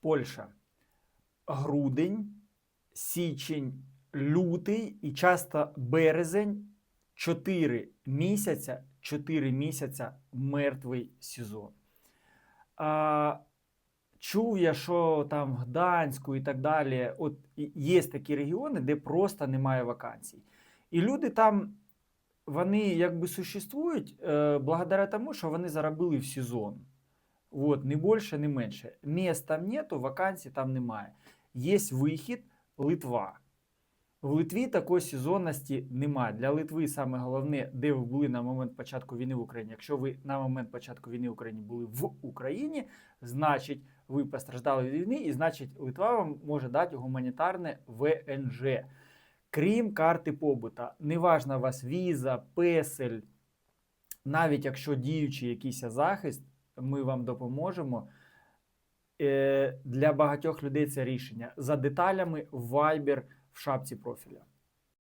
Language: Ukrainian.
Польща. Грудень, січень, лютий і часто березень 4 місяця, 4 місяця мертвий сезон. А, чув я, що там в Гданську і так далі, от є такі регіони, де просто немає вакансій. І люди там, вони якби существують е, благодаря тому, що вони заробили в сезон. Вот, не більше, не менше. Міст там нету, вакансій там немає. Є вихід Литва. В Литві такої сезонності немає. Для Литви саме головне, де ви були на момент початку війни в Україні. Якщо ви на момент початку війни в Україні були в Україні, значить ви постраждали від війни, і значить Литва вам може дати гуманітарне ВНЖ. Крім карти побута. Неважна у вас віза, песель, навіть якщо діючий якийсь захист, ми вам допоможемо. Е, Для багатьох людей це рішення. За деталями Viber в шапці профіля.